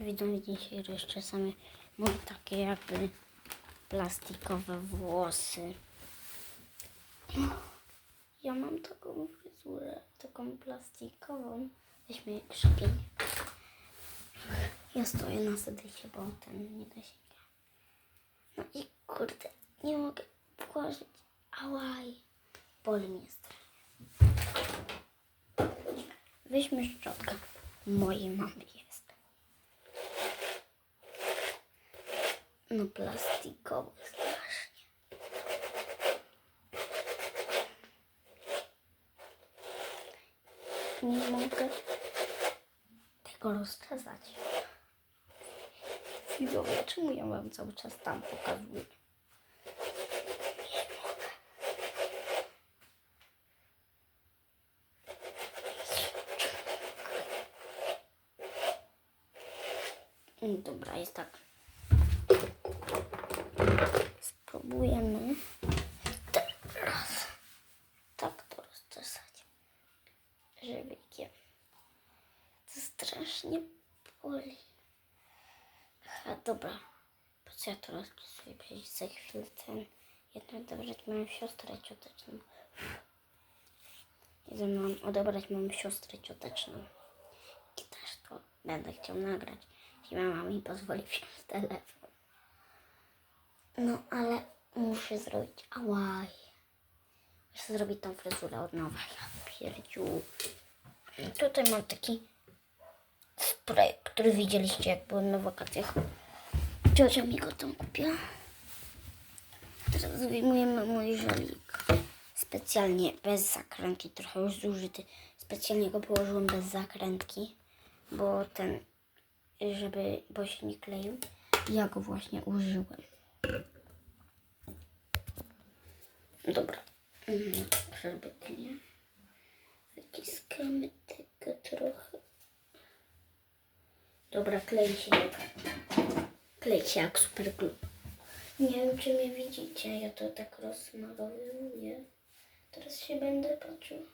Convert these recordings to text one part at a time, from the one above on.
Widzą że jeszcze same mam takie jakby plastikowe włosy. Ja mam taką fryzurę, taką plastikową. Weźmy je krzypienie. Ja stoję na sedycie, bo ten nie da się. No i kurde, nie mogę włożyć. Ałaj, boli mnie strasznie. Weźmy szczotkę. Mojej mamy jest. No plastikowy strasznie. Nie mogę tego rozczesać. Widzowie, czemu ja wam cały czas tam pokazuję? Dobra, jest tak. Spróbujemy teraz tak to rozczesać, żywikiem. To strasznie boli. A dobra, po co ja to rozczesuję? Przecież za chwilę ten jednak odebrać moją siostrę cioteczną. Jeden mam odebrać moją siostrę cioteczną. I też to będę chciał nagrać. Jeśli mama mi pozwoli wziąć telefon. No ale muszę zrobić. Ałaj. Muszę zrobić tą fryzurę od nowa. Ja pierdziu. Tutaj mam taki spray, który widzieliście jak byłem na wakacjach. Ciocia mi go tam kupiła. Teraz wyjmujemy mój żelik. Specjalnie bez zakrętki, trochę już zużyty. Specjalnie go położyłem bez zakrętki, bo ten, żeby, bo się nie kleił. Ja go właśnie użyłem. Dobra. Mhm, Przerbytnie. Wyciskamy tego trochę. Dobra, klei się jak, się jak super glue. Nie wiem, czy mnie widzicie. Ja to tak rozsmarowuję. Teraz się będę patrzył.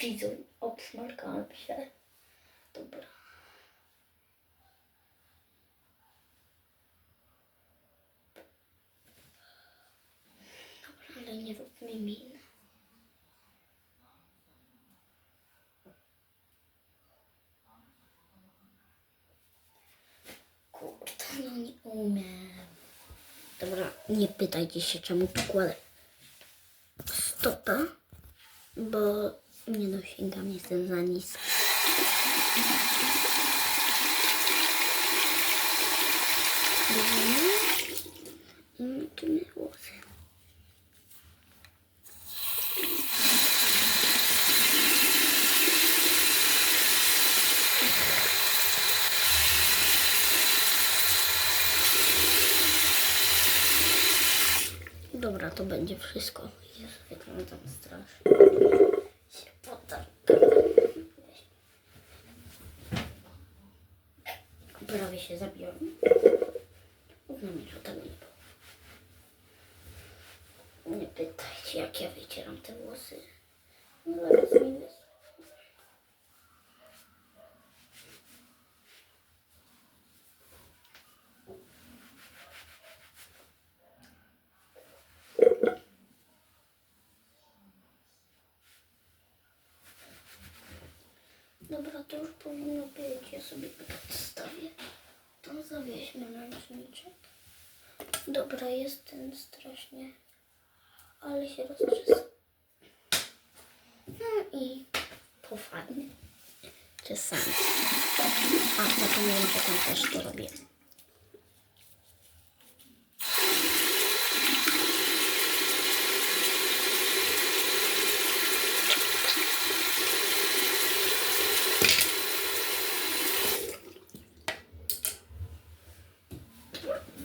Widzą, obsmarkałem się. Dobra, ale nie rób mi min. Kurde, no nie umiem. Dobra, nie pytajcie się, czemu tu kładę stopa, bo nie dosięgam, jestem za niska. Dobra. I myjemy włosy. będzie wszystko. Jezu, jak mi tam strasznie. Dobra, to już powinno być. Ja sobie odstawię. To zawieźmy ręczniczek. Dobra, jest ten strasznie. Ale się rozczesał. No i to fajnie. Czasami. A, zapomniałem, że tam też to robię.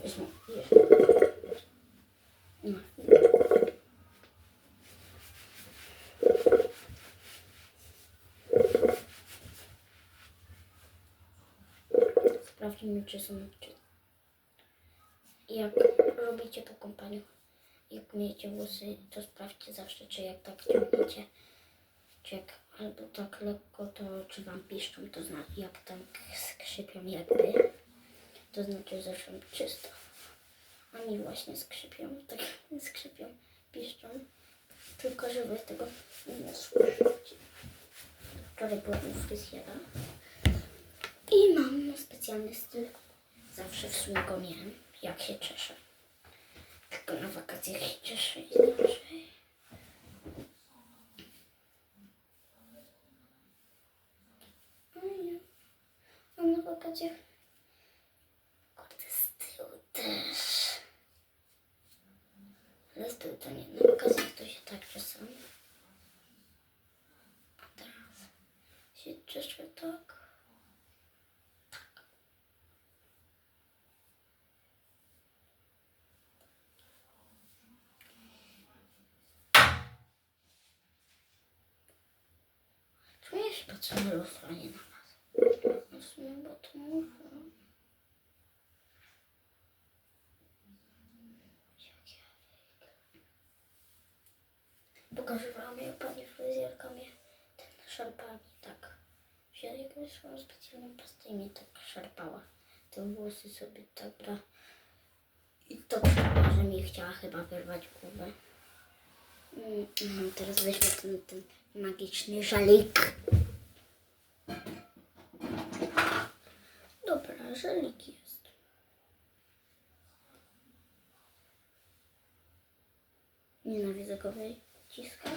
Weźmy jeszcze. No. Sprawdźmy, czy są czy Jak robicie po kompaniu, jak myjecie włosy, to sprawdźcie zawsze, czy jak tak ciągniecie, czy jak albo tak lekko, to czy wam piszczą, to znaczy jak tak skrzypią jakby, to znaczy że są czysto. A mi właśnie skrzypią, tak skrzypią, piszczą, tylko że wy tego nie słyszycie. Wczoraj byłam u fryzjera specjalny styl. Zawsze w sumie go miałem, jak się cieszę. Tylko na wakacjach się cieszę inaczej. Nie. A na wakacjach kurde z tyłu też. Ale z tyłu to nie. Na wakacjach to się tak czasami. A teraz się cieszę tak. Czemu ja się patrzę na lustro, a nie na was? No w sumie, bo to muszę. Jak ja wyglądam. Pokazywała mi pani fryzjerka mnie ten szarpami tak. Wzięła jakąś swoją specjalną pastę i mnie tak szarpała. Te włosy sobie tak bra. I to szarpała, że mi chciała chyba wyrwać głowę. Mm, mhm, teraz weźmy ten, ten magiczny żalik. Żalik jest. Nienawidzę go wyciskać.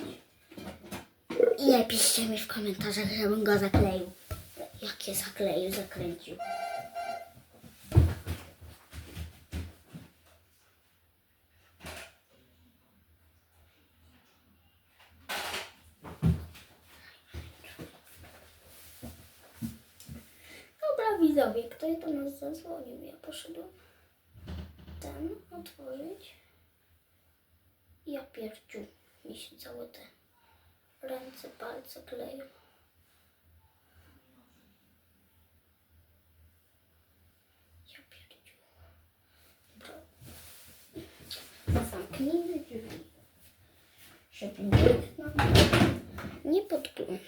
I napiszcie mi w komentarzach, żebym go zakleił. Jak je zakleił, zakręcił. Dobra, widzowie, ktoś do nas zadzwonił. Ja poszedłem ten otworzyć. Ja pierdziu. Mi się całe te ręce, palce kleją. Ja pierdziu. Zamknijmy drzwi. Żeby nikt nam nie podglądał.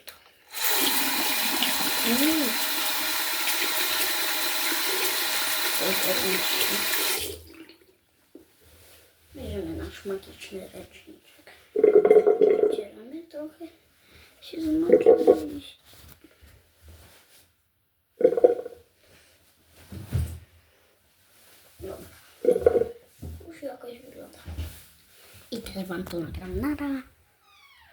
Mm. Bierzemy nasz magiczny ręczniczek. Wycieramy trochę. Się zmoczyło liść. Dobra. Już jakoś wygląda. I teraz wam to nagram. Nara.